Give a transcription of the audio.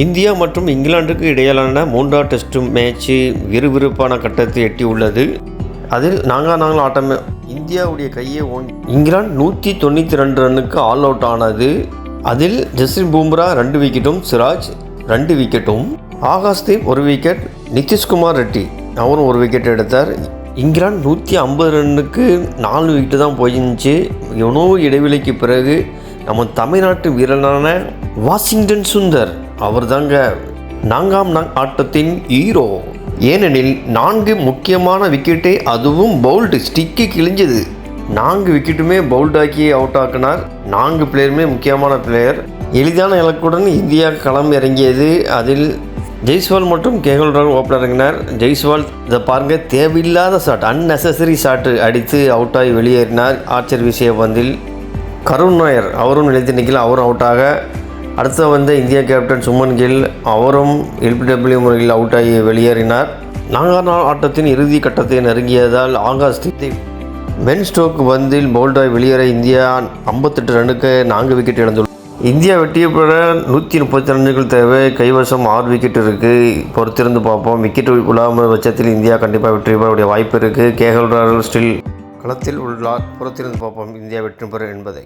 India மற்றும் இங்கிலாந்துக்கு இடையிலான மூன்றாம் டெஸ்ட் மேட்ச்சு விறுவிறுப்பான கட்டத்தை எட்டியுள்ளது. அதில் நாங்கள் நாங்கள் ஆட்டம் இந்தியாவுடைய கையை ஓங்கி இங்கிலாந்து நூற்றி தொண்ணூற்றி ரெண்டு ரன்னுக்கு ஆல் அவுட் ஆனது. அதில் ஜஸ்டின் பூம்ரா ரெண்டு விக்கெட்டும் சிராஜ் ரெண்டு விக்கெட்டும். ஆகாஷ்தீப் ஒரு விக்கெட் நிதிஷ்குமார் ரெட்டி அவரும் ஒரு விக்கெட் எடுத்தார். இங்கிலாந்து நூற்றி ஐம்பது ரன்னுக்கு நாலு விக்கெட்டு தான் போயிருந்துச்சு. உணவு இடைவெளிக்கு பிறகு நம்ம தமிழ்நாட்டு வீரனான வாஷிங்டன் சுந்தர் அவர் தாங்க நான்காம் நாள் ஆட்டத்தின் ஹீரோ ஏனெனில் நான்கு முக்கியமான விக்கெட்டை அதுவும் பவுல்டு ஸ்டிக்கு கிழிஞ்சது. நான்கு விக்கெட்டுமே பவுல்டாக்கி அவுட் ஆக்கினார். நான்கு பிளேயருமே முக்கியமான பிளேயர் எளிதான இலக்குடன் இந்தியா களம் இறங்கியது. அதில் ஜெய்ஸ்வால் மற்றும் கேகல் ராகுல் ஓப்பனர் இறங்கினார். ஜெய்ஸ்வால் இதை பாருங்க தேவையில்லாத ஷாட் அன்னெசரி ஷாட்டு அடித்து அவுட் ஆகி வெளியேறினார். ஆச்சர் விஷய பந்தில் கருண் நாயர் அவரும் நிலைத்து நிற்கல அவரும் அவுட்டாக அடுத்து வந்த இந்திய கேப்டன் சுமன் கில் அவரும் எல்பிடபிள்யூ முறையில் அவுட் ஆகி வெளியேறினார். நான்காம் நாள் ஆட்டத்தின் இறுதி கட்டத்தை நெருங்கியதால் ஆகாஷ் தீப் பென் ஸ்டோக் பந்தில் போல்டாய் வெளியேற இந்தியா ஐம்பத்தெட்டு ரன்னுக்கு நான்கு விக்கெட் இழந்துள்ளது. இந்தியா வெற்றியை பெற நூற்றி முப்பத்தி ரன்னுகள் தேவை. கைவசம் ஆறு விக்கெட் இருக்குது பொறுத்திருந்து பார்ப்போம். விக்கெட் விழாமல் பட்சத்தில் இந்தியா கண்டிப்பாக வெற்றி பெறக்கூடிய வாய்ப்பு இருக்குது கேகல் ராகுல் ஸ்டில் களத்தில் உள்ளார். பொறுத்திருந்து பார்ப்போம். இந்தியா வெற்றி பெறும் என்பதை.